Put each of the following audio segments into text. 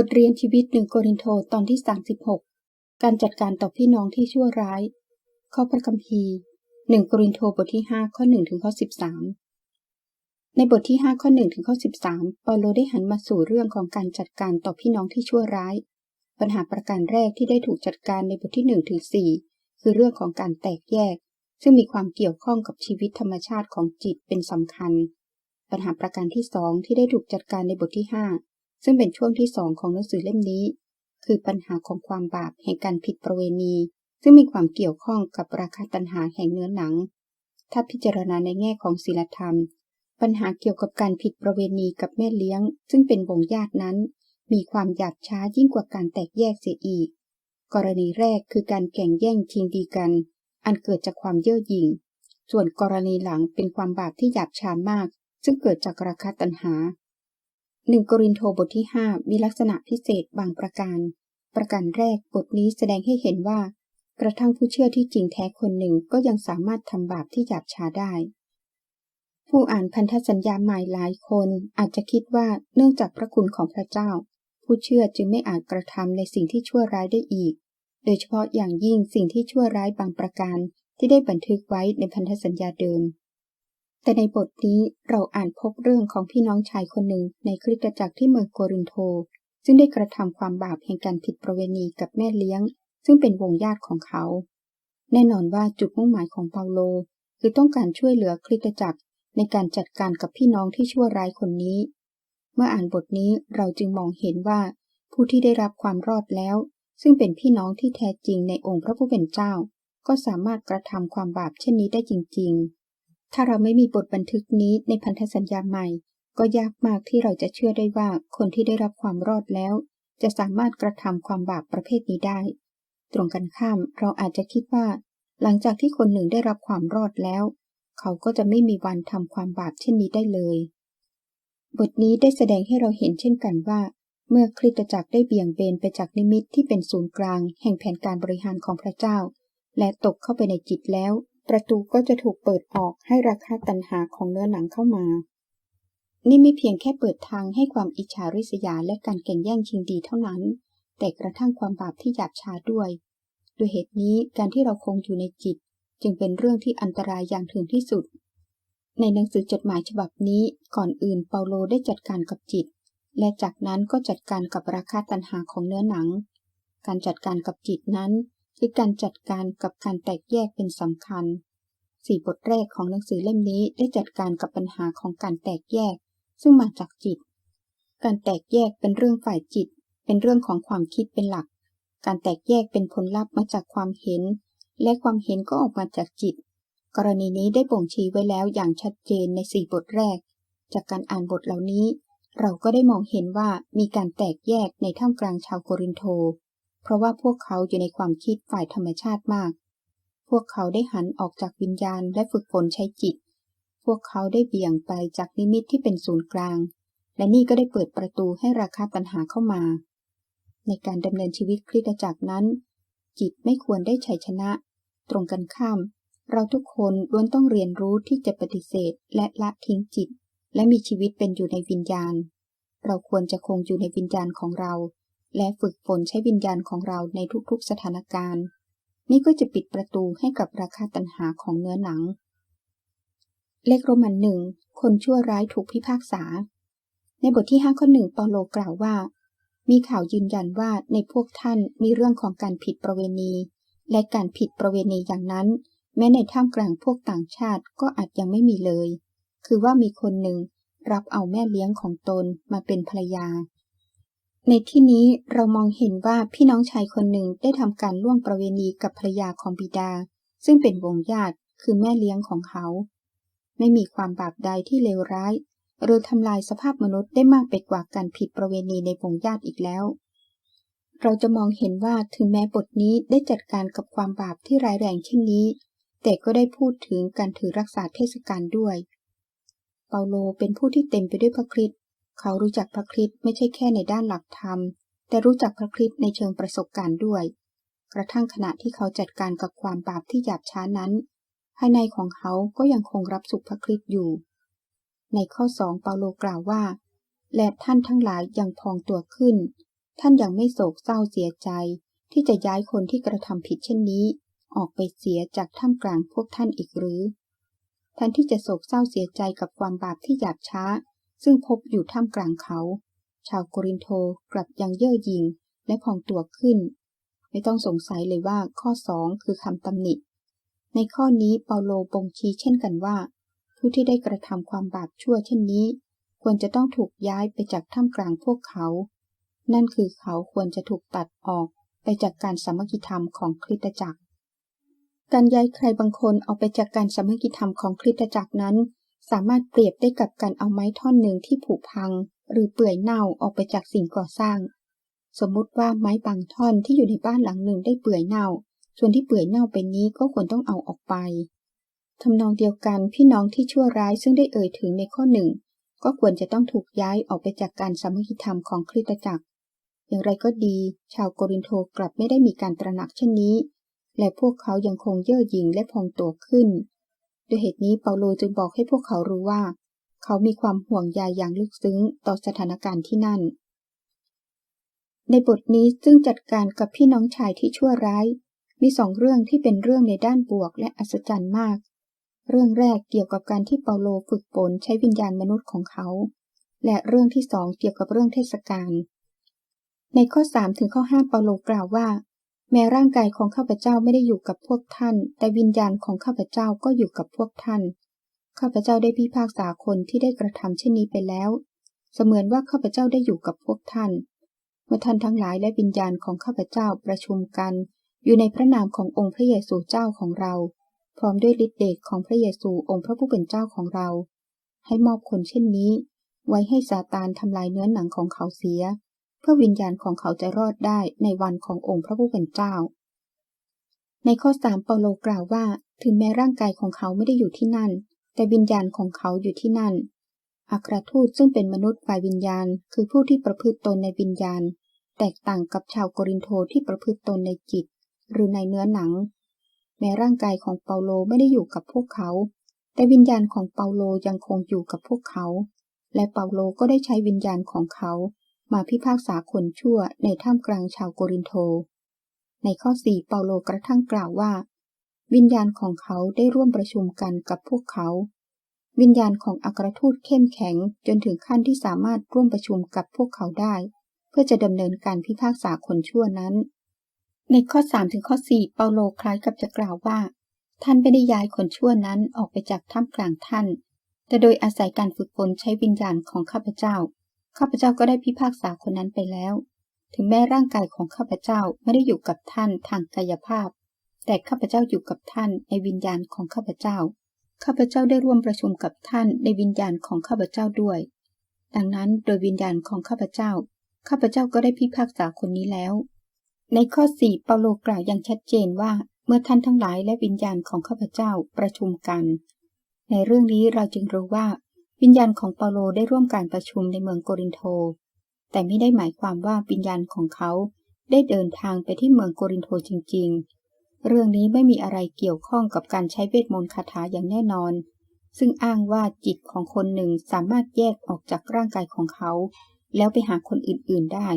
บทเรียนชีวิตหนึ่งโกรินโทตอนที่ 36 การจัดการต่อพี่น้องที่ชั่วร้าย ข้อพระคัมภีร์หนึ่งโกรินโทบทที่ 5 ข้อ1ถึงข้อ13 ในบทที่ 5 ข้อ1ถึงข้อ13 เปาโลได้หันมาสู่เรื่องของการจัดการต่อพี่น้องที่ชั่วร้าย ปัญหาประการแรกที่ได้ถูกจัดการในบทที่1ถึง4คือเรื่องของการแตกแยก ซึ่งมีความเกี่ยวข้องกับชีวิตธรรมชาติของจิตเป็นสำคัญ ปัญหาประการที่สองที่ได้ถูกจัดการในบทที่ 5 ซึ่งเป็นช่วงที่สองของหนังสือเล่มนี้ คือปัญหาของความบาปแห่งการผิดประเวณี ซึ่งมีความเกี่ยวข้องกับราคาตัณหาแห่งเนื้อหนัง ถ้าพิจารณาในแง่ของศีลธรรม ปัญหาเกี่ยวกับการผิดประเวณีกับแม่เลี้ยง ซึ่งเป็นวงญาตินั้น มีความหยาบช้ายิ่งกว่าการแตกแยกเสียอีก กรณีแรกคือการแข่งแย่งชิงดีกัน อันเกิดจากความเย่อหยิ่ง ส่วนกรณีหลังเป็นความบาปที่หยาบช้ามาก ซึ่งเกิดจากราคาตัณหา หนึ่งกรินโทบทที่ 5 มีลักษณะพิเศษบางประการ ประการแรกบทนี้แสดงให้เห็นว่า กระทั่งผู้เชื่อที่จริงแท้คนหนึ่งก็ยังสามารถทำบาปที่หยาบช้าได้ ผู้อ่านพันธสัญญาใหม่หลายคนอาจจะคิดว่าเนื่องจากพระคุณของพระเจ้า ผู้เชื่อจึงไม่อาจกระทำในสิ่งที่ชั่วร้ายได้อีก โดยเฉพาะอย่างยิ่งสิ่งที่ชั่วร้ายบางประการที่ได้บันทึกไว้ในพันธสัญญาเดิม แต่ในบทนี้เราอ่านพบเรื่องของพี่น้องชายคนหนึ่งในคริสตจักรที่เมืองโกรินโตซึ่งได้กระทำความบาปแห่งการผิดประเวณีกับแม่เลี้ยง ซึ่งเป็นวงญาติของเขา แน่นอนว่าจุดมุ่งหมายของเปาโล คือต้องการช่วยเหลือคริสตจักรในการจัดการกับพี่น้องที่ชั่วร้ายคนนี้ เมื่ออ่านบทนี้เราจึงมองเห็นว่า ผู้ที่ได้รับความรอดแล้ว ซึ่งเป็นพี่น้องที่แท้จริงในองค์พระผู้เป็นเจ้า ก็สามารถกระทำความบาปเช่นนี้ได้จริงๆ ถ้าเราไม่มีบทบันทึกนี้ในพันธสัญญาใหม่ ก็ยากมากที่เราจะเชื่อได้ว่าคนที่ได้รับความรอดแล้ว จะสามารถกระทำความบาปประเภทนี้ได้ ตรงกันข้ามเราอาจจะคิดว่า หลังจากที่คนหนึ่งได้รับความรอดแล้ว เขาก็จะไม่มีวันทำความบาปเช่นนี้ได้เลย บทนี้ได้แสดงให้เราเห็นเช่นกันว่า เมื่อคริสตจักรได้เบี่ยงเบนไปจากนิมิตที่เป็นศูนย์กลาง แห่งแผนการบริหารของพระเจ้า และตกเข้าไปในจิตแล้ว ประตูก็จะถูกเปิดออกให้ราคาตันหาของเนื้อหนังเข้ามา นี่ไม่เพียงแค่เปิดทางให้ความอิจฉาริษยาและการแข่งแย่งชิงดีเท่านั้น แต่กระทั่งความบาปที่หยาบช้าด้วยด้วยเหตุนี้การที่เราคงอยู่ในจิต จึงเป็นเรื่องที่อันตรายอย่างถึงที่สุด ในหนังสือจดหมายฉบับนี้ก่อนอื่นเปาโลได้จัดการกับจิต และจากนั้นก็จัดการกับราคาตันหาของเนื้อหนัง การจัดการกับจิตนั้น คือการจัดการกับการแตกแยกเป็นสำคัญสี่บทแรกของหนังสือเล่มนี้ได้จัดการกับปัญหาของการแตกแยก ซึ่งมาจากจิต การแตกแยกเป็นเรื่องฝ่ายจิต เป็นเรื่องของความคิดเป็นหลัก การแตกแยกเป็นผลลัพธ์มาจากความเห็น และความเห็นก็ออกมาจากจิต กรณีนี้ได้บ่งชี้ไว้แล้วอย่างชัดเจนในสี่บทแรก จากการอ่านบทเหล่านี้ เราก็ได้มองเห็นว่ามีการแตกแยกในท่ามกลางชาวโกรินโต เพราะว่าพวกเขาอยู่ในความคิดฝ่ายธรรมชาติมาก พวกเขาได้หันออกจากวิญญาณและฝึกฝนใช้จิต พวกเขาได้เบี่ยงไปจากนิมิตที่เป็นศูนย์กลาง และนี่ก็ได้เปิดประตูให้ราคาตัญหาเข้ามา ในการดำเนินชีวิตคริสตจักรนั้น จิตไม่ควรได้ชัยชนะ ตรงกันข้าม เราทุกคนล้วนต้องเรียนรู้ที่จะปฏิเสธและละทิ้งจิต และมีชีวิตเป็นอยู่ในวิญญาณ เราควรจะคงอยู่ในวิญญาณของเรา และฝึกฝนใช้วิญญาณของเราในทุกๆสถานการณ์ นี่ก็จะปิดประตูให้กับราคาตัญหาของเนื้อหนัง เลขโรมันหนึ่งคนชั่วร้ายถูกพิพากษา ในบทที่5ข้อหนึ่งเปาโลกล่าวว่า มีข่าวยืนยันว่าในพวกท่านมีเรื่องของการผิดประเวณี และการผิดประเวณีอย่างนั้น แม้ในท่ามกลางพวกต่างชาติก็อาจยังไม่มีเลย คือว่ามีคนหนึ่งรับเอาแม่เลี้ยงของตนมาเป็นภรรยา ในที่นี้เรามองเห็นว่าพี่น้องชายคนหนึ่งได้ทำการล่วงประเวณีกับภรรยาของบิดา ซึ่งเป็นวงญาติคือแม่เลี้ยงของเขา ไม่มีความบาปใดที่เลวร้าย หรือทำลายสภาพมนุษย์ได้มากไปกว่าการผิดประเวณีในวงญาติอีกแล้ว เราจะมองเห็นว่าถึงแม้บทนี้ได้จัดการกับความบาปที่ร้ายแรงเช่นนี้ แต่ก็ได้พูดถึงการถือรักษาเทศกาลด้วย เปาโลเป็นผู้ที่เต็มไปด้วยพระคริสต์ เขารู้จักพระคริสต์ไม่ใช่แค่ในด้านหลักธรรม แต่รู้จักพระคริสต์ในเชิงประสบการณ์ด้วย กระทั่งขณะที่เขาจัดการกับความบาปที่หยาบช้านั้น ภายในของเขาก็ยังคงรับสุขพระคริสต์อยู่ ในข้อสองเปาโลกล่าวว่า และท่านทั้งหลายยังพองตัวขึ้น ท่านยังไม่โศกเศร้าเสียใจ ที่จะย้ายคนที่กระทำผิดเช่นนี้ ออกไปเสียจากท่ามกลางพวกท่านอีกหรือแทนที่จะโศกเศร้าเสียใจกับความบาปที่หยาบช้า ซึ่งพบอยู่ท่ามกลางเขา ชาวโกรินโทกลับยังเย่อหยิ่งและพองตัวขึ้น ไม่ต้องสงสัยเลยว่าข้อสองคือคำตำหนิ ในข้อนี้เปาโลบ่งชี้เช่นกันว่า ผู้ที่ได้กระทำความบาปชั่วเช่นนี้ ควรจะต้องถูกย้ายไปจากท่ามกลางพวกเขา นั่นคือเขาควรจะถูกตัดออกไปจากการสามัคคีธรรมของคริสตจักรการย้ายใครบางคนออกไปจากการสามัคคีธรรมของคริสตจักรนั้น สามารถเปรียบได้กับการเอาไม้ท่อนหนึ่งที่ผุพัง หรือเปื่อยเน่าออกไปจากสิ่งก่อสร้าง สมมุติว่าไม้บางท่อนที่อยู่ในบ้านหลังหนึ่งได้เปื่อยเน่า ส่วนที่เปื่อยเน่าไปนี้ก็ควรต้องเอาออกไปทำนองเดียวกันพี่น้องที่ชั่วร้ายซึ่งได้เอ่ยถึงในข้อหนึ่งก็ควรจะต้องถูกย้ายออกไปจากการสามัคคีธรรมของคริสตจักร อย่างไรก็ดี ชาวโกรินโทกลับไม่ได้มีการตระหนักเช่นนี้ และพวกเขายังคงเย่อหยิ่งและพองตัวขึ้น ด้วยเหตุนี้เปาโลจึงบอกให้พวกเขารู้ว่า เขามีความห่วงใยอย่างลึกซึ้งต่อสถานการณ์ที่นั่น ในบทนี้ซึ่งจัดการกับพี่น้องชายที่ชั่วร้าย มีสองเรื่องที่เป็นเรื่องในด้านบวกและอัศจรรย์มาก เรื่องแรกเกี่ยวกับการที่เปาโลฝึกฝนใช้วิญญาณมนุษย์ของเขา และเรื่องที่สองเกี่ยวกับเรื่องเทศกาลในข้อ 3 ถึงข้อ 5 เปาโลกล่าวว่า แม้ร่างกายของข้าพเจ้าไม่ได้อยู่กับพวกท่าน แต่วิญญาณของข้าพเจ้าก็อยู่กับพวกท่าน ข้าพเจ้าได้พิพากษาคนที่ได้กระทำเช่นนี้ไปแล้ว เสมือนว่าข้าพเจ้าได้อยู่กับพวกท่าน เมื่อท่านทั้งหลายและวิญญาณของข้าพเจ้าประชุมกัน อยู่ในพระนามขององค์พระเยซูเจ้าของเรา พร้อมด้วยฤทธิเดชของพระเยซูองค์พระผู้เป็นเจ้าของเรา ให้มอบคนเช่นนี้ ไว้ให้ซาตานทำลายเนื้อหนังของเขาเสีย พื่อวิญญาณของเขาจะรอดได้ในวันขององค์พระผู้เป็นเจ้า ในข้อสามเปาโลกล่าวว่า ถึงแม้ร่างกายของเขาไม่ได้อยู่ที่นั่น แต่วิญญาณของเขาอยู่ที่นั่น อัครทูตซึ่งเป็นมนุษย์ฝ่ายวิญญาณ คือผู้ที่ประพฤติตนในวิญญาณ แตกต่างกับชาวโกรินโทที่ประพฤติตนในจิต หรือในเนื้อหนัง แม้ร่างกายของเปาโลไม่ได้อยู่กับพวกเขา แต่วิญญาณของเปาโลยังคงอยู่กับพวกเขา และเปาโลก็ได้ใช้วิญญาณของเขา มาพิพากษาคนชั่วในท่ามกลางชาวโกรินโท ในข้อสี่เปาโลกระทั่งกล่าวว่า วิญญาณของเขาได้ร่วมประชุมกันกับพวกเขา วิญญาณของอัครทูตเข้มแข็งจนถึงขั้นที่สามารถร่วมประชุมกับพวกเขาได้ เพื่อจะดำเนินการพิพากษาคนชั่วนั้น ในข้อ3ถึงข้อ4เปาโลคล้ายกับจะกล่าวว่า ท่านไม่ได้ย้ายคนชั่วนั้นออกไปจากท่ามกลางท่าน แต่โดยอาศัยการฝึกฝนใช้วิญญาณของข้าพเจ้า ข้าพเจ้าก็ได้พิพากษาคนนั้นไปแล้ว ถึงแม้ร่างกายของข้าพเจ้าไม่ได้อยู่กับท่านทางกายภาพ แต่ข้าพเจ้าอยู่กับท่านในวิญญาณของข้าพเจ้า ข้าพเจ้าได้ร่วมประชุมกับท่านในวิญญาณของข้าพเจ้าด้วย ดังนั้นโดยวิญญาณของข้าพเจ้า ข้าพเจ้าก็ได้พิพากษาคนนี้แล้ว ในข้อสี่เปาโลกล่าวอย่างชัดเจนว่าเมื่อท่านทั้งหลายและวิญญาณของข้าพเจ้าประชุมกัน ในเรื่องนี้เราจึงรู้ว่า วิญญาณของเปาโลได้ร่วมการประชุมในเมืองโกรินโตแต่ไม่ได้หมายความว่าวิญญาณของเขาได้เดินทางไปที่เมืองโกรินโตจริง ๆ เรื่องนี้ไม่มีอะไรเกี่ยวข้องกับการใช้เวทมนต์คาถาอย่างแน่นอน ซึ่งอ้างว่าจิตของคนหนึ่งสามารถแยกออกจากร่างกายของเขา แล้วไปหาคนอื่นๆได้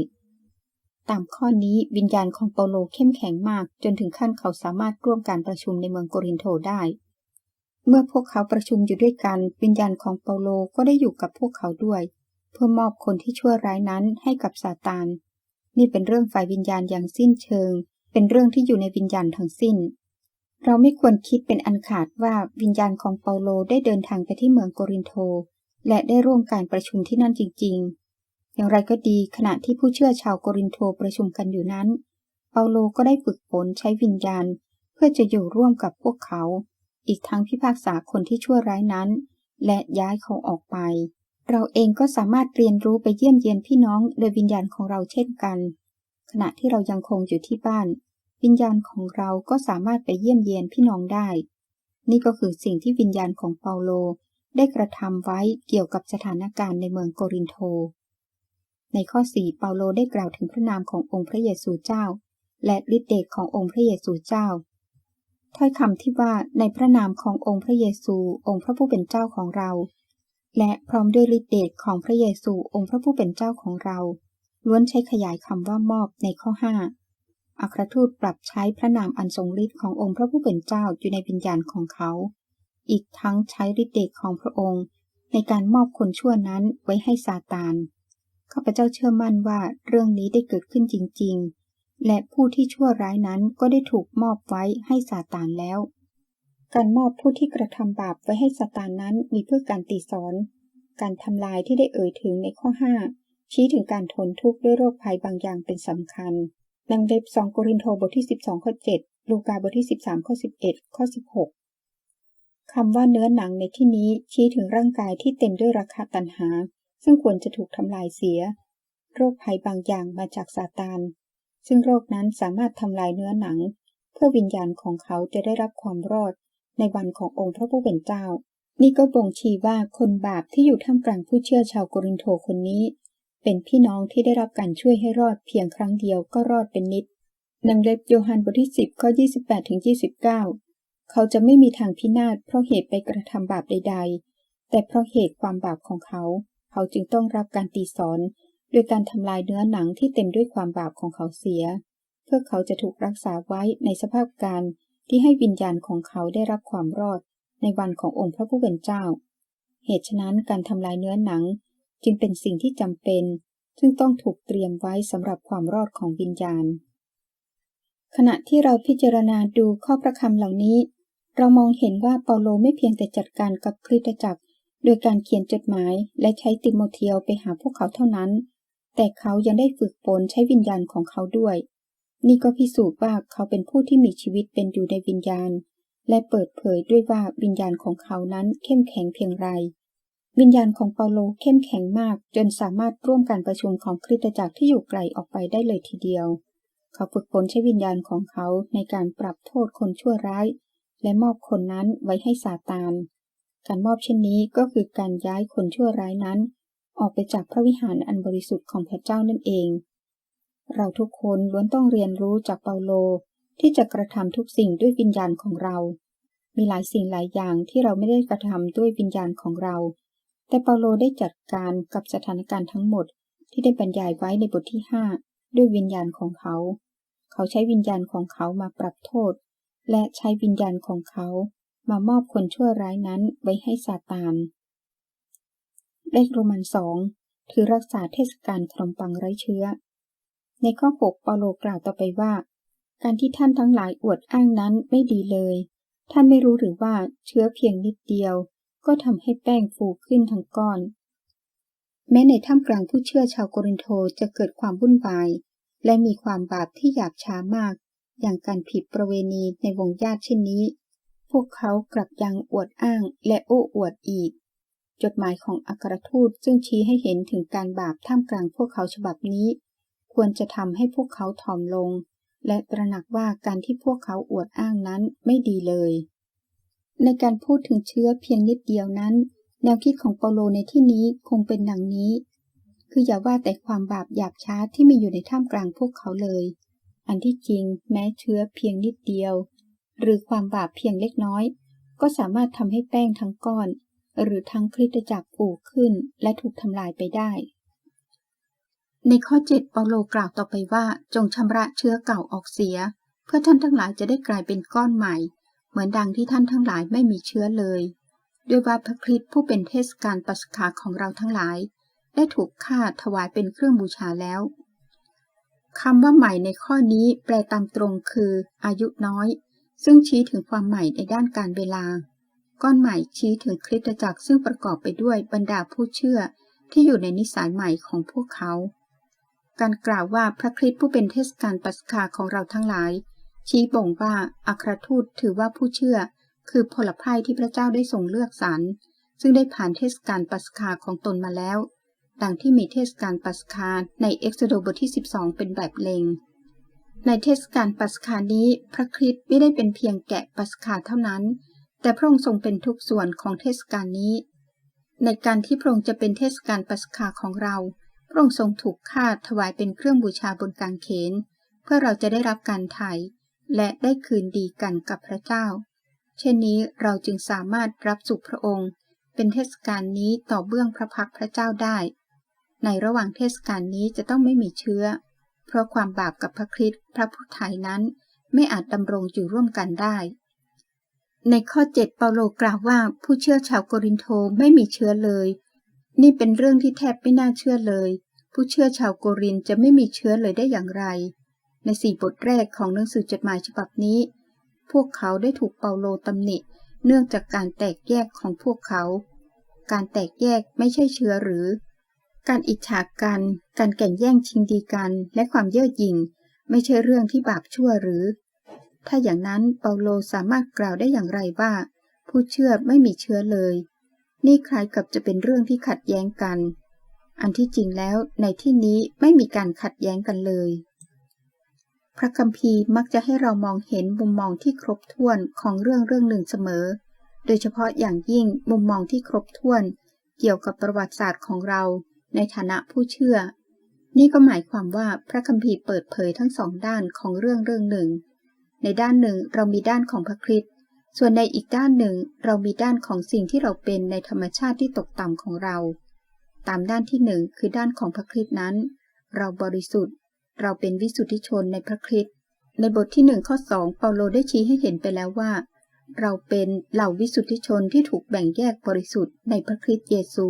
ตามข้อนี้วิญญาณของเปาโลเข้มแข็งมากจนถึงขั้นเขาสามารถร่วมการประชุมในเมืองโกรินโตได้ เมื่อพวกเขาประชุมอยู่ด้วยกัน วิญญาณของเปาโลก็ได้อยู่กับพวกเขาด้วย เพื่อมอบคนที่ชั่วร้ายนั้นให้กับซาตาน นี่เป็นเรื่องฝ่ายวิญญาณอย่างสิ้นเชิง เป็นเรื่องที่อยู่ในวิญญาณทั้งสิ้น เราไม่ควรคิดเป็นอันขาดว่าวิญญาณของเปาโลได้เดินทางไปที่เมืองโกรินโตและได้ร่วมการประชุมที่นั่นจริง ๆ อย่างไรก็ดีขณะที่ผู้เชื่อชาวโกรินโตประชุมกันอยู่นั้น เปาโลก็ได้ฝึกฝนใช้วิญญาณ เพื่อจะอยู่ร่วมกับพวกเขา อีกทั้งพิพากษาคนที่ชั่วร้ายนั้น และย้ายเขาออกไป เราเองก็สามารถเรียนรู้ไปเยี่ยมเยียนพี่น้องโดยวิญญาณของเราเช่นกัน ขณะที่เรายังคงอยู่ที่บ้าน วิญญาณของเราก็สามารถไปเยี่ยมเยียนพี่น้องได้ นี่ก็คือสิ่งที่วิญญาณของเปาโลได้กระทำไว้เกี่ยวกับสถานการณ์ในเมืองโกรินโตในข้อ 4 เปาโลได้กล่าวถึงพระนามขององค์พระเยซูเจ้า และฤทธิเดชขององค์พระเยซูเจ้า ถ้อยคำที่ว่าในพระนามขององค์พระเยซู องค์พระผู้เป็นเจ้าของเรา และพร้อมด้วยฤทธิเดชของพระเยซู องค์พระผู้เป็นเจ้าของเรา ล้วนใช้ขยายคำว่ามอบในข้อ5อัครทูตปรับใช้พระนามอันทรงฤทธิ์ขององค์พระผู้เป็นเจ้าอยู่ในวิญญาณของเขา อีกทั้งใช้ฤทธิ์เดชของพระองค์ ในการมอบคนชั่วนั้นไว้ให้ซาตานข้าพเจ้าเชื่อมั่นว่าเรื่องนี้ได้เกิดขึ้นจริง ๆ และผู้ที่ชั่วร้ายนั้นก็ได้ถูกมอบไว้ให้ซาตานแล้ว การมอบผู้ที่กระทำบาปไว้ให้ซาตานนั้นมีเพื่อการตีสอน การทำลายที่ได้เอ่ยถึงในข้อ 5 ชี้ถึงการทนทุกข์ด้วยโรคภัยบางอย่างเป็นสำคัญดังเล็บ2โกรินโทบทที่ 12 ข้อ 7 ลูกาบทที่ 13 ข้อ 11 ข้อ 16 คำว่าเนื้อหนังในที่นี้ชี้ถึงร่างกายที่เต็มด้วยราคาตัณหา ซึ่งควรจะถูกทำลายเสีย โรคภัยบางอย่างมาจากซาตาน ซึ่งโรคนั้นสามารถทำลายเนื้อหนัง เพื่อวิญญาณของเขาจะได้รับความรอดในวันขององค์พระผู้เป็นเจ้า นี่ก็บ่งชี้ว่าคนบาปที่อยู่ท่ามกลางผู้เชื่อชาวโกรินโทคนนี้ เป็นพี่น้องที่ได้รับการช่วยให้รอดเพียงครั้งเดียวก็รอดเป็นนิดดังเล็บโยฮันบทที่ 10 ข้อ 28ถึง29 เขาจะไม่มีทางพินาศเพราะเหตุไปกระทำบาปใด ๆ แต่เพราะเหตุความบาปของเขา เขาจึงต้องรับการตีสอน โดยการทำลายเนื้อหนังที่เต็มด้วยความบาปของเขาเสีย เพื่อเขาจะถูกรักษาไว้ในสภาพการที่ให้วิญญาณของเขาได้รับความรอดในวันขององค์พระผู้เป็นเจ้า เหตุฉะนั้นการทำลายเนื้อหนังจึงเป็นสิ่งที่จำเป็น ซึ่งต้องถูกเตรียมไว้สำหรับความรอดของวิญญาณ ขณะที่เราพิจารณาดูข้อพระคำเหล่านี้ เรามองเห็นว่าเปาโลไม่เพียงแต่จัดการกับคริสตจักร โดยการเขียนจดหมายและใช้ติโมเทียวไปหาพวกเขาเท่านั้น แต่เขายังได้ฝึกฝนใช้วิญญาณของเขาด้วย นี่ก็พิสูจน์ว่าเขาเป็นผู้ที่มีชีวิตเป็นอยู่ในวิญญาณ และเปิดเผยด้วยว่าวิญญาณของเขานั้นเข้มแข็งเพียงไร วิญญาณของเปาโลเข้มแข็งมาก จนสามารถร่วมการประชุมของคริสตจักรที่อยู่ไกลออกไปได้เลยทีเดียว เขาฝึกฝนใช้วิญญาณของเขาในการปรับโทษคนชั่วร้าย และมอบคนนั้นไว้ให้ซาตานการมอบเช่นนี้ก็คือการย้ายคนชั่วร้ายนั้น ออกไปจากพระวิหารอันบริสุทธิ์ของพระเจ้านั่นเอง เราทุกคนล้วนต้องเรียนรู้จากเปาโลที่จะกระทำทุกสิ่งด้วยวิญญาณของเรา มีหลายสิ่งหลายอย่างที่เราไม่ได้กระทำด้วยวิญญาณของเรา แต่เปาโลได้จัดการกับสถานการณ์ทั้งหมดที่ได้บรรยายไว้ในบทที่ 5 ด้วยวิญญาณของเขา เขาใช้วิญญาณของเขามาปรับโทษ และใช้วิญญาณของเขามามอบคนชั่วร้ายนั้นไว้ให้ซาตาน เลขโรมันสองถือรักษาเทศกาลขนมปังไร้เชื้อ ในข้อ 6 เปาโลกล่าวต่อไปว่า การที่ท่านทั้งหลายอวดอ้างนั้นไม่ดีเลย ท่านไม่รู้หรือว่าเชื้อเพียงนิดเดียว ก็ทำให้แป้งฟูขึ้นทั้งก้อน แม้ในท่ามกลางผู้เชื่อชาวโกรินโทจะเกิดความวุ่นวาย และมีความบาปที่หยาบช้ามาก อย่างการผิดประเวณีในวงญาติเช่นนี้ พวกเขากลับยังอวดอ้างและโอ้อวดอีก จดหมายของอัครทูตซึ่งชี้ให้เห็นถึงการบาปท่ามกลางพวกเขาฉบับนี้ ควรจะทำให้พวกเขาถ่อมลง และตระหนักว่าการที่พวกเขาอวดอ้างนั้นไม่ดีเลย ในการพูดถึงเชื้อเพียงนิดเดียวนั้น แนวคิดของเปาโลในที่นี้คงเป็นดังนี้ คืออย่าว่าแต่ความบาปหยาบช้าที่มีอยู่ในท่ามกลางพวกเขาเลย อันที่จริงแม้เชื้อเพียงนิดเดียว หรือความบาปเพียงเล็กน้อย ก็สามารถทำให้แป้งทั้งก้อน หรือทั้งคริสตจักรปูขึ้นและถูกทำลายไปได้ ในข้อ 7 เปาโลกล่าวต่อไปว่า จงชำระเชื้อเก่าออกเสีย เพื่อท่านทั้งหลายจะได้กลายเป็นก้อนใหม่ เหมือนดังที่ท่านทั้งหลายไม่มีเชื้อเลย ด้วยว่าพระคริสต์ผู้เป็นเทศกาลปัสกาของเราทั้งหลาย ได้ถูกฆ่าถวายเป็นเครื่องบูชาแล้วคำว่าใหม่ในข้อนี้แปลตามตรงคือ อายุน้อย ซึ่งชี้ถึงความใหม่ในด้านการเวลา ก้อนใหม่ชี้ถึงคริสตจักรซึ่งประกอบไปด้วยบรรดาผู้เชื่อที่อยู่ในนิสัยใหม่ของพวกเขา การกล่าวว่าพระคริสต์ผู้เป็นเทศกาลปัสกาของเราทั้งหลาย ชี้บ่งว่าอัครทูตถือว่าผู้เชื่อ คือผลพายที่พระเจ้าได้ทรงเลือกสรรซึ่งได้ผ่านเทศกาลปัสกาของตนมาแล้ว ดังที่มีเทศกาลปัสกาในเอ็กโซโดบทที่ 12 เป็นแบบเลงในเทศกาลปัสกานี้ พระคริสต์ไม่ได้เป็นเพียงแกะปัสกาเท่านั้น แต่พระองค์ทรงเป็นทุกส่วนของเทศกาลนี้ ในการที่พระองค์จะเป็นเทศกาลปัสกาของเรา พระองค์ทรงถูกฆ่าถวายเป็นเครื่องบูชาบนกางเขน เพื่อเราจะได้รับการไถ่และได้คืนดีกันกับพระเจ้า เช่นนี้เราจึงสามารถรับสุขพระองค์ เป็นเทศกาลนี้ต่อเบื้องพระพักพระเจ้าได้ ในระหว่างเทศกาลนี้จะต้องไม่มีเชื้อ เพราะความบาปกับพระคริสต์พระผู้ไถ่นั้น ไม่อาจดำรงอยู่ร่วมกันได้ ในข้อ 7 เปาโลกล่าวว่าผู้เชื่อชาวโกรินโตไม่มีเชื้อเลย นี่เป็นเรื่องที่แทบไม่น่าเชื่อเลย ผู้เชื่อชาวโกรินจะไม่มีเชื้อเลยได้อย่างไร ในสี่บทแรกของหนังสือจดหมายฉบับนี้ พวกเขาได้ถูกเปาโลตำหนิ เนื่องจากการแตกแยกของพวกเขา การแตกแยกไม่ใช่เชื้อหรือ การอิจฉากัน การแข่งแย่งชิงดีกัน และความเย่อหยิ่ง ไม่ใช่เรื่องที่บาปชั่วหรือ ถ้าอย่างนั้นเปาโลสามารถกล่าวได้อย่างไรว่า ผู้เชื่อไม่มีเชื้อเลย นี่คล้ายกับจะเป็นเรื่องที่ขัดแย้งกัน อันที่จริงแล้วในที่นี้ไม่มีการขัดแย้งกันเลย พระคัมภีร์มักจะให้เรามองเห็นมุมมองที่ครบถ้วนของเรื่องเรื่องหนึ่งเสมอ โดยเฉพาะอย่างยิ่งมุมมองที่ครบถ้วนเกี่ยวกับประวัติศาสตร์ของเราในฐานะผู้เชื่อ นี่ก็หมายความว่าพระคัมภีร์เปิดเผยทั้งสองด้านของเรื่องเรื่องหนึ่ง ในด้านหนึ่งเรามีด้านของพระคริสต์ส่วนในอีกด้านหนึ่งเรามีด้านของสิ่งที่เราเป็นในธรรมชาติที่ตกต่ำของเรา ตามด้านที่หนึ่งคือด้านของพระคริสต์นั้น เราบริสุทธิ์ เราเป็นวิสุทธิชนในพระคริสต์ในบทที่หนึ่งข้อสองเปาโลได้ชี้ให้เห็นไปแล้วว่า เราเป็นเหล่าวิสุทธิชนที่ถูกแบ่งแยกบริสุทธิ์ในพระคริสต์เยซู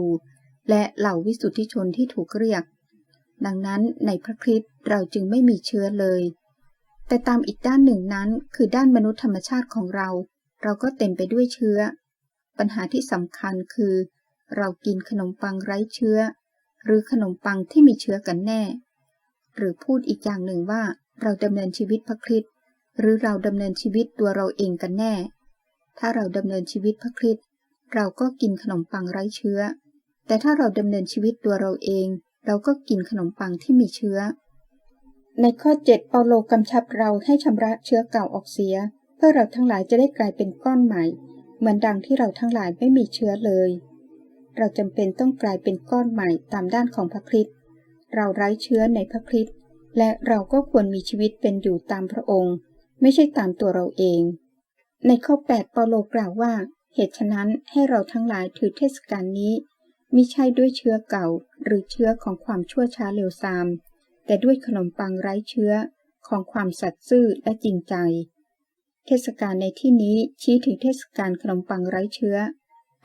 และเหล่าวิสุทธิชนที่ถูกเรียก ดังนั้นในพระคริสต์เราจึงไม่มีเชื้อเลย แต่ตามอีกด้านหนึ่งนั้น คือด้านมนุษยธรรมชาติของเรา เราก็เต็มไปด้วยเชื้อ ปัญหาที่สำคัญคือ เรากินขนมปังไร้เชื้อ หรือขนมปังที่มีเชื้อกันแน่ หรือพูดอีกอย่างหนึ่งว่า เราดำเนินชีวิตพระคริสต์หรือเราดำเนินชีวิตตัวเราเองกันแน่ ถ้าเราดำเนินชีวิตพระคริสต์เราก็กินขนมปังไร้เชื้อ แต่ถ้าเราดำเนินชีวิตตัวเราเอง เราก็กินขนมปังที่มีเชื้อ ในข้อ 7 เปาโลกำชับเราให้ชำระเชื้อเก่าออกเสีย เพื่อเราทั้งหลายจะได้กลายเป็นก้อนใหม่ เหมือนดังที่เราทั้งหลายไม่มีเชื้อเลย เราจำเป็นต้องกลายเป็นก้อนใหม่ตามด้านของพระคริสต์เราไร้เชื้อในพระคริสต์และเราก็ควรมีชีวิตเป็นอยู่ตามพระองค์ ไม่ใช่ตามตัวเราเอง ในข้อ 8 เปาโลกล่าวว่า เหตุฉะนั้นให้เราทั้งหลายถือเทศกาลนี้มิใช่ด้วยเชื้อเก่าหรือเชื้อของความชั่วช้าเร็วซาม แต่ด้วยขนมปังไร้เชื้อของความสัตย์ซื่อและจริงใจ เทศกาลในที่นี้ชี้ถึงเทศกาลขนมปังไร้เชื้อ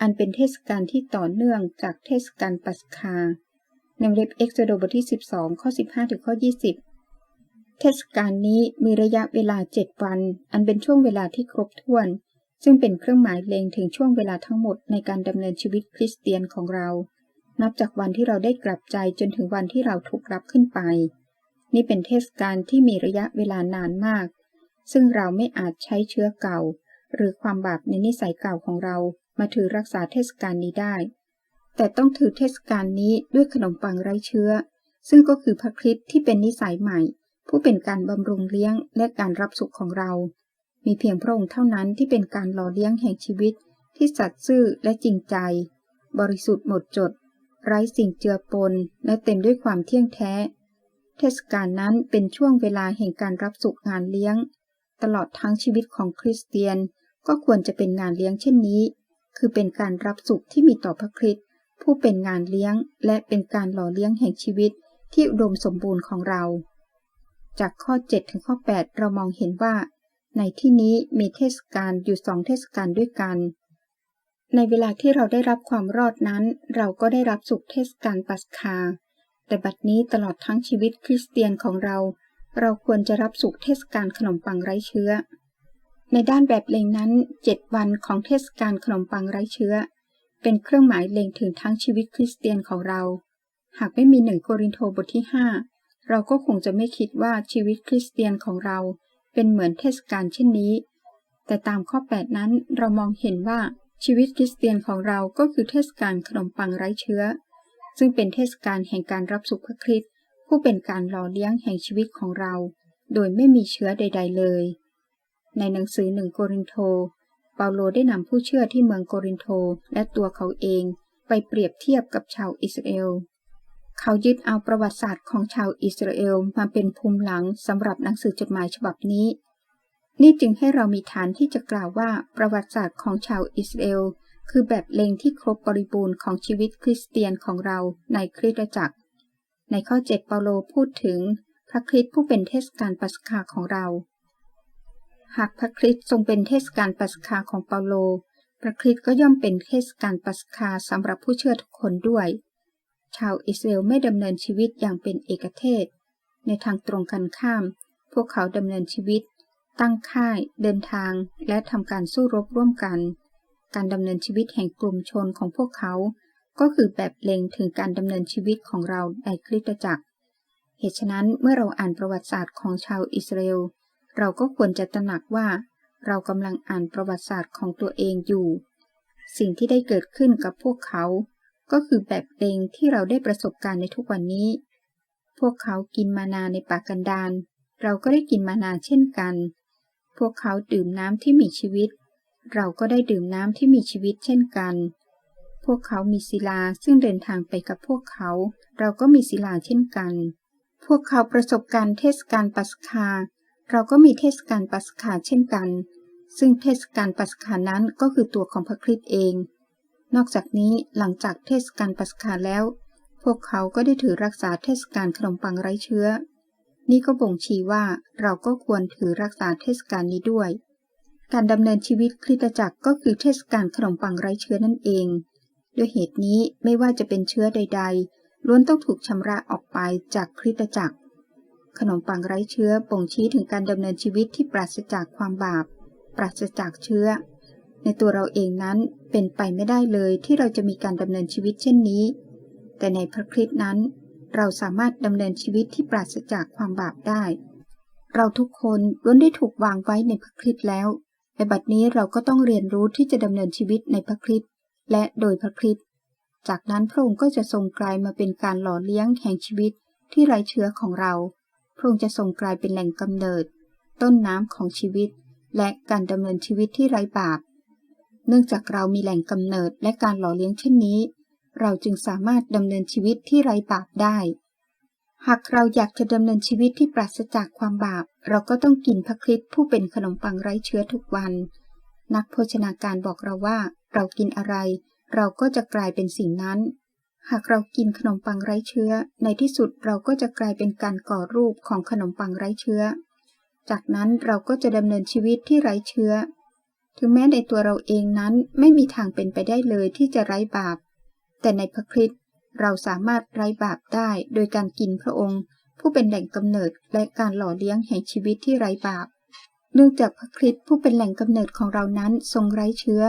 อันเป็นเทศกาลที่ต่อเนื่องจากเทศกาลปัสคาในเล็บเอ็กโซโดบทที่ 12 ข้อ 15 ถึงข้อ 20 เทศกาลนี้มีระยะเวลา 7 วัน อันเป็นช่วงเวลาที่ครบถ้วน ซึ่งเป็นเครื่องหมายเล็งถึงช่วงเวลาทั้งหมดในการดำเนินชีวิตคริสเตียนของเรา นับจากวันที่เราได้กลับใจจนถึงวันที่เราถูกรับขึ้นไป นี่เป็นเทศกาลที่มีระยะเวลานานมาก ซึ่งเราไม่อาจใช้เชื้อเก่า หรือความบาปในนิสัยเก่าของเรามาถือรักษาเทศกาลนี้ได้ แต่ต้องถือเทศกาลนี้ด้วยขนมปังไร้เชื้อ ซึ่งก็คือพระคริสต์ที่เป็นนิสัยใหม่ ผู้เป็นการบำรุงเลี้ยงและการรับสุขของเรา มีเพียงพระองค์เท่านั้นที่เป็นการหล่อเลี้ยงแห่งชีวิตที่สัตย์ซื่อและจริงใจ บริสุทธิ์หมดจด ไร้สิ่งเจือปนและเต็มด้วยความเที่ยงแท้ เทศกาลนั้นเป็นช่วงเวลาแห่งการรับสุขงานเลี้ยง ตลอดทั้งชีวิตของคริสเตียนก็ควรจะเป็นงานเลี้ยงเช่นนี้ คือเป็นการรับสุขที่มีต่อพระคริสต์ผู้เป็นงานเลี้ยง และเป็นการหล่อเลี้ยงแห่งชีวิตที่อุดมสมบูรณ์ของเรา จากข้อ 7 ถึงข้อ 8 เรามองเห็นว่า ในที่นี้มีเทศกาลอยู่สองเทศกาลด้วยกัน ในเวลาที่เราได้รับความรอดนั้น เราก็ได้รับสุขเทศกาลปัสคา แต่บัดนี้ตลอดทั้งชีวิตคริสเตียนของเรา เราควรจะรับสุขเทศกาลขนมปังไร้เชื้อ ในด้านแบบเลงนั้น7วันของเทศกาลขนมปังไร้เชื้อ เป็นเครื่องหมายเล็งถึงทั้งชีวิตคริสเตียนของเรา หากไม่มีหนึ่งโครินโตบทที่ 5 เราก็คงจะไม่คิดว่าชีวิตคริสเตียนของเรา เป็นเหมือนเทศกาลเช่นนี้ แต่ตามข้อ 8 นั้นเรามองเห็นว่า ชีวิตคริสเตียนของเราก็คือเทศกาลขนมปังไร้เชื้อ ซึ่งเป็นเทศกาลแห่งการรับสุขพระคริสต์ผู้เป็นการหล่อเลี้ยงแห่งชีวิตของเรา โดยไม่มีเชื้อใด ๆ เลย ในหนังสือหนึ่งโครินโตเปาโลได้นำผู้เชื่อที่เมืองโกรินโตและตัวเขาเองไปเปรียบเทียบกับชาวอิสราเอล เขายึดเอาประวัติศาสตร์ของชาวอิสราเอลมาเป็นภูมิหลังสำหรับหนังสือจดหมายฉบับนี้ นี่จึงให้เรามีฐานที่จะกล่าวว่าประวัติศาสตร์ของชาวอิสราเอลคือแบบเลงที่ครบบริบูรณ์ของชีวิตคริสเตียนของเราในคริสตจักร ในข้อ 7 เปาโลพูดถึงพระคริสต์ผู้เป็นเทศกาลปัสกาของเรา หากพระคริสต์ทรงเป็นเทศกาลปัสกาของเปาโล พระคริสต์ก็ย่อมเป็นเทศกาลปัสกาสำหรับผู้เชื่อทุกคนด้วย ชาวอิสราเอลไม่ดำเนินชีวิตอย่างเป็นเอกเทศ ในทางตรงกันข้าม พวกเขาดำเนินชีวิต ตั้งค่ายเดินทางและทำการสู้รบร่วมกัน การดำเนินชีวิตแห่งกลุ่มชนของพวกเขา ก็คือแบบเล็งถึงการดำเนินชีวิตของเราในคริสตจักร เหตุฉะนั้นเมื่อเราอ่านประวัติศาสตร์ของชาวอิสราเอล เราก็ควรจะตระหนักว่า เรากำลังอ่านประวัติศาสตร์ของตัวเองอยู่ สิ่งที่ได้เกิดขึ้นกับพวกเขา ก็คือแบบเล็งที่เราได้ประสบการณ์ในทุกวันนี้ พวกเขากินมานาในปากันดารเราก็ได้กินมานาเช่นกัน พวกเขาดื่มน้ำที่มีชีวิต เราก็ได้ดื่มน้ำที่มีชีวิตเช่นกัน พวกเขามีศิลาซึ่งเดินทางไปกับพวกเขา เราก็มีศิลาเช่นกัน พวกเขาประสบการเทศกาลปัสคา เราก็มีเทศกาลปัสคาเช่นกัน ซึ่งเทศกาลปัสคานั้นก็คือตัวของพระคริสต์เอง นอกจากนี้หลังจากเทศกาลปัสคาแล้ว พวกเขาก็ได้ถือรักษาเทศกาลขนมปังไร้เชื้อ นี่ก็บ่งชี้ว่าเราก็ควรถือรักษาเทศกาลนี้ด้วย การดำเนินชีวิตคริสตจักรก็คือเทศกาลขนมปังไร้เชื้อนั่นเอง ด้วยเหตุนี้ไม่ว่าจะเป็นเชื้อใด ๆ ล้วนต้องถูกชำระออกไปจากคริสตจักร ขนมปังไร้เชื้อบ่งชี้ถึงการดำเนินชีวิตที่ปราศจากความบาป ปราศจากเชื้อ ในตัวเราเองนั้นเป็นไปไม่ได้เลยที่เราจะมีการดำเนินชีวิตเช่นนี้ แต่ในพระคริสต์นั้น เราสามารถดำเนินชีวิตที่ปราศจากความบาปได้ เราทุกคนล้วนได้ถูกวางไว้ในพระคริสต์แล้วในบัดนี้เราก็ต้องเรียนรู้ที่จะดำเนินชีวิตในพระคริสต์และโดยพระคริสต์จากนั้นพระองค์ก็จะทรงกลายมาเป็นการหล่อเลี้ยงแห่งชีวิตที่ไร้เชื้อของเรา พระองค์จะทรงกลายเป็นแหล่งกำเนิด ต้นน้ำของชีวิต และการดำเนินชีวิตที่ไร้บาป เนื่องจากเรามีแหล่งกำเนิดและการหล่อเลี้ยงเช่นนี้ เราจึงสามารถดำเนินชีวิตที่ไร้บาปได้ หากเราอยากจะดำเนินชีวิตที่ปราศจากความบาป เราก็ต้องกินพระคริสต์ผู้เป็นขนมปังไร้เชื้อทุกวัน นักโภชนาการบอกเราว่า เรากินอะไร เราก็จะกลายเป็นสิ่งนั้น หากเรากินขนมปังไร้เชื้อ ในที่สุดเราก็จะกลายเป็นการก่อรูปของขนมปังไร้เชื้อ จากนั้นเราก็จะดำเนินชีวิตที่ไร้เชื้อ ถึงแม้ในตัวเราเองนั้นไม่มีทางเป็นไปได้เลยที่จะไร้บาป แต่ในพระคริสต์เราสามารถไร้บาปได้โดยการกินพระองค์ ผู้เป็นแหล่งกำเนิดและการหล่อเลี้ยงแห่งชีวิตที่ไร้บาป เนื่องจากพระคริสต์ผู้เป็นแหล่งกำเนิดของเรานั้นทรงไร้เชื้อ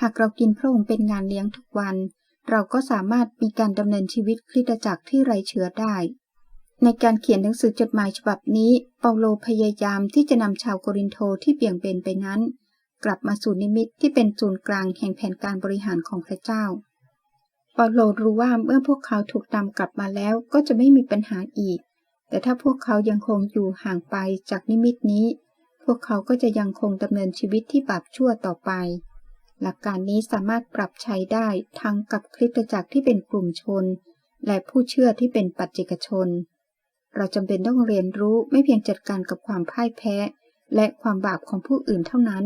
หากเรากินพระองค์เป็นงานเลี้ยงทุกวัน เราก็สามารถมีการดำเนินชีวิตคริสตจักรที่ไร้เชื้อได้ ในการเขียนหนังสือจดหมายฉบับนี้ เปาโลพยายามที่จะนำชาวโกรินโตที่เบี่ยงเบนไปนั้น กลับมาสู่นิมิตที่เป็นศูนย์กลางแห่งแผนการบริหารของพระเจ้า เปาโลรู้ว่าเมื่อพวกเขาถูกนำกลับมาแล้วก็จะไม่มีปัญหาอีก แต่ถ้าพวกเขายังคงอยู่ห่างไปจากนิมิตนี้ พวกเขาก็จะยังคงดำเนินชีวิตที่บาปชั่วต่อไป หลักการนี้สามารถปรับใช้ได้ทั้งกับคริสตจักรที่เป็นกลุ่มชน และผู้เชื่อที่เป็นปัจเจกชน เราจำเป็นต้องเรียนรู้ไม่เพียงจัดการกับความพ่ายแพ้ และความบาปของผู้อื่นเท่านั้น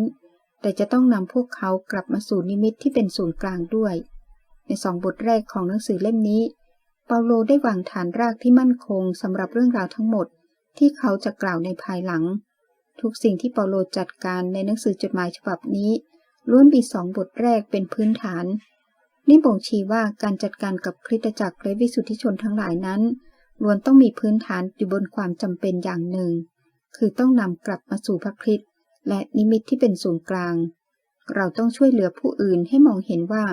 แต่จะต้องนำพวกเขากลับมาสู่นิมิตที่เป็นศูนย์กลางด้วย ในสองบทแรกของหนังสือเล่มนี้ เปาโลได้วางฐานรากที่มั่นคงสำหรับเรื่องราวทั้งหมด ที่เขาจะกล่าวในภายหลัง ทุกสิ่งที่เปาโลจัดการในหนังสือจดหมายฉบับนี้ล้วนมีสองบทแรกเป็นพื้นฐาน นี่บ่งชี้ว่าการจัดการกับคริสตจักรและวิสุทธิชนทั้งหลายนั้นล้วนต้องมีพื้นฐานอยู่บนความจำเป็นอย่างหนึ่ง คือต้องนำกลับมาสู่พระคริสต์และนิมิตที่เป็นศูนย์กลาง เราต้องช่วยเหลือผู้อื่นให้มองเห็นว่า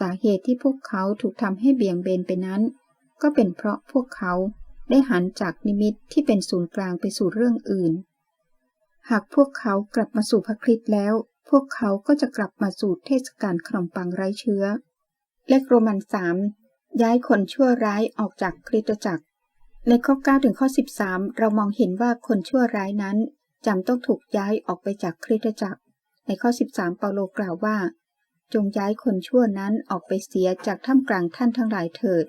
สาเหตุที่พวกเขาถูกทำให้เบี่ยงเบนไปนั้น ก็เป็นเพราะพวกเขาได้หันจากนิมิตที่เป็นศูนย์กลางไปสู่เรื่องอื่น หากพวกเขากลับมาสู่พระคริสต์แล้ว พวกเขาก็จะกลับมาสู่เทศกาลขนมปังไร้เชื้อเลขโรมันสามย้ายคนชั่วร้ายออกจากคริสตจักร ในข้อ 9 ถึงข้อ 13 เรามองเห็นว่าคนชั่วร้ายนั้นจำต้องถูกย้ายออกไปจากคริสตจักร ในข้อ 13 เปาโลกล่าวว่า จงย้ายคนชั่วนั้นออกไปเสียจากท่ามกลางท่านทั้งหลายเถิด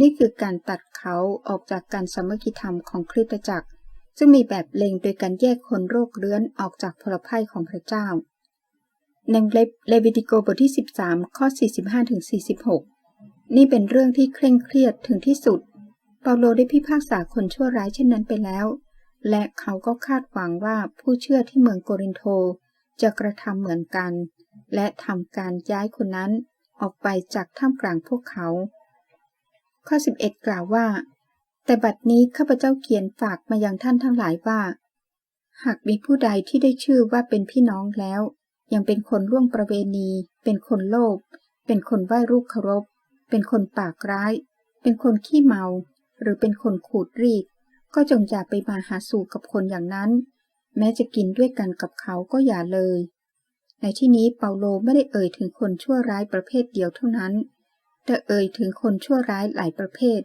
นี่คือการตัดเขาออกจากการสมัคคีธรรมของคริสตจักร ซึ่งมีแบบเล็งโดยการแยกคนโรคเรื้อนออกจากพลภัยของพระเจ้า ในเลวิติโกบทที่ 13 ข้อ 45-46 นี่เป็นเรื่องที่เคร่งเครียดถึงที่สุด เปาโลได้พิพากษาคนชั่วร้ายเช่นนั้นไปแล้ว และเขาก็คาดหวังว่าผู้เชื่อที่เมืองโกรินโตจะกระทำเหมือนกัน และทำการย้ายคนนั้นออกไปจากท่ามกลางพวกเขา ข้อ 11 กล่าวว่า แต่บัดนี้ข้าพเจ้าเขียนฝากมายังท่านทั้งหลายว่า หากมีผู้ใดที่ได้ชื่อว่าเป็นพี่น้องแล้ว ยังเป็นคนล่วงประเวณี เป็นคนโลภ เป็นคนไหว้รูปเคารพ เป็นคนปากร้าย เป็นคนขี้เมา หรือเป็นคนขูดรีด ก็จงอย่าไปมาหาสู่กับคนอย่างนั้น แม้จะกินด้วยกันกับเขาก็อย่าเลย ในที่นี้เปาโลไม่ได้เอ่ยถึงคนชั่วร้ายประเภทเดียวเท่านั้น แต่เอ่ยถึงคนชั่วร้ายหลายประเภท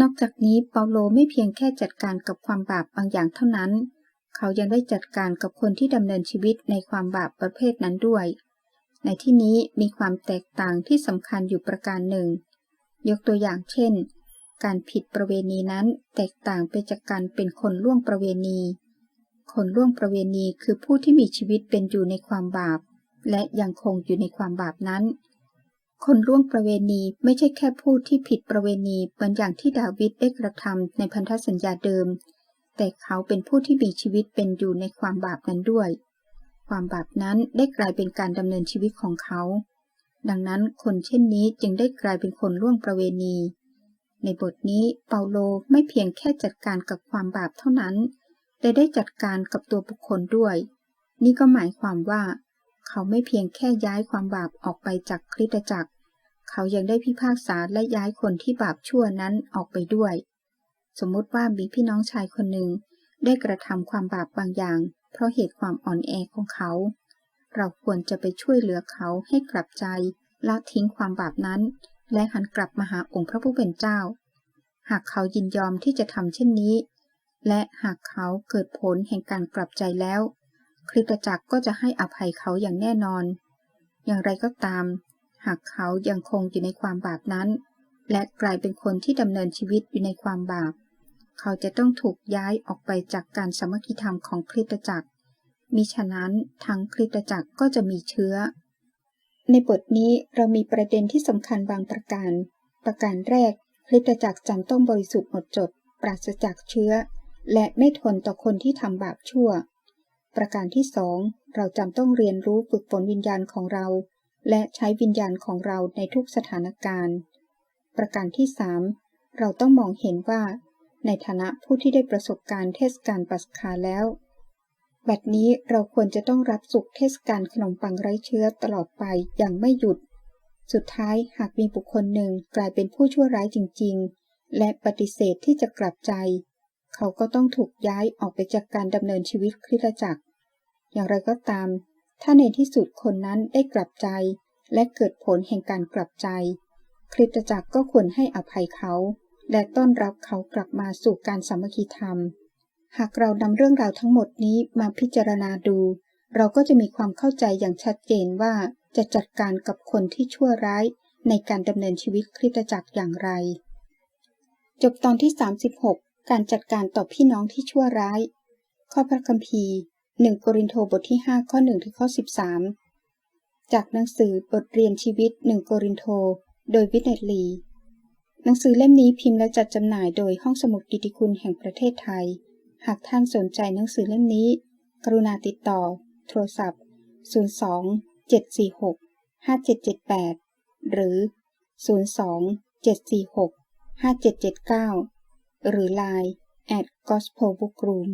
นอกจากนี้เปาโลไม่เพียงแค่จัดการกับความบาปบางอย่างเท่านั้น เขายังได้จัดการกับคนที่ดำเนินชีวิตในความบาปประเภทนั้นด้วย ในที่นี้มีความแตกต่างที่สำคัญอยู่ประการหนึ่ง ยกตัวอย่างเช่น การผิดประเวณีนั้นแตกต่างไปจากการเป็นคนล่วงประเวณี คนล่วงประเวณีคือผู้ที่มีชีวิตเป็นอยู่ในความบาป และยังคงอยู่ในความบาปนั้น คนล่วงประเวณีไม่ใช่แค่ผู้ที่ผิดประเวณีเหมือนอย่างที่ดาวิดได้กระทำในพันธสัญญาเดิม แต่เขาเป็นผู้ที่มีชีวิตเป็นอยู่ในความบาปนั้นด้วย ความบาปนั้นได้กลายเป็นการดำเนินชีวิตของเขา ดังนั้นคนเช่นนี้จึงได้กลายเป็นคนล่วงประเวณี ในบทนี้เปาโลไม่เพียงแค่จัดการกับความบาปเท่านั้น แต่ได้จัดการกับตัวบุคคลด้วย นี่ก็หมายความว่า เขาไม่เพียงแค่ย้ายความบาปออกไปจากคริสตจักร เขายังได้พิพากษาและย้ายคนที่บาปชั่วนั้นออกไปด้วย สมมติว่ามีพี่น้องชายคนหนึ่งได้กระทำความบาปบางอย่าง เพราะเหตุความอ่อนแอของเขา เราควรจะไปช่วยเหลือเขาให้กลับใจละทิ้งความบาปนั้น และหันกลับมาหาองค์พระผู้เป็นเจ้า หากเขายินยอมที่จะทำเช่นนี้ และหากเขาเกิดผลแห่งการกลับใจแล้ว คริสตจักรก็จะให้อภัยเขาอย่างแน่นอน อย่างไรก็ตาม หากเขายังคงอยู่ในความบาปนั้น และกลายเป็นคนที่ดำเนินชีวิตอยู่ในความบาป เขาจะต้องถูกย้ายออกไปจากการสามัคคีธรรมของคริสตจักรมิฉะนั้นทั้งคริสตจักรก็จะมีเชื้อ ในบทนี้เรามีประเด็นที่สำคัญบางประการ ประการแรกคริสตจักรจำต้องบริสุทธิ์หมดจด ปราศจากเชื้อ และไม่ทนต่อคนที่ทำบาปชั่ว ประการที่สองเราจำต้องเรียนรู้ฝึกฝนวิญญาณของเรา และใช้วิญญาณของเราในทุกสถานการณ์ ประการที่สามเราต้องมองเห็นว่า ในฐานะผู้ที่ได้ประสบการณ์เทศกาลปัสคาแล้ว บัดนี้เราควรจะต้องรับสุขเทศกาลขนมปังไร้เชื้อตลอดไปอย่างไม่หยุด สุดท้ายหากมีบุคคลหนึ่งกลายเป็นผู้ชั่วร้ายจริง ๆ และปฏิเสธที่จะกลับใจ เขาก็ต้องถูกย้ายออกไปจากการดำเนินชีวิตคริสตจักร อย่างไรก็ตาม ถ้าในที่สุดคนนั้นได้กลับใจ และเกิดผลแห่งการกลับใจ คริสตจักรก็ควรให้อภัยเขา และต้อนรับเขากลับมาสู่การสามัคคีธรรม หากเรานำเรื่องราวทั้งหมดนี้มาพิจารณาดู เราก็จะมีความเข้าใจอย่างชัดเจนว่าจะจัดการกับคนที่ชั่วร้ายในการดำเนินชีวิตคริสตจักรอย่างไร จบตอนที่ 36 การจัดการต่อพี่น้องที่ชั่วร้าย ข้อพระคัมภีร์ 1โกรินโทบทที่ 5 ข้อ1ถึงข้อ 13 จากหนังสือบทเรียนชีวิต 1โกรินโทโดยวิเนตลี หนังสือเล่มนี้พิมพ์และจัดจำหน่ายโดยห้องสมุดกิติคุณแห่งประเทศไทย หากท่านสนใจหนังสือเล่มนี้ กรุณาติดต่อ โทรศัพท์ 02 746 5778 หรือ 02 746 5779 หรือ Line at gospel book room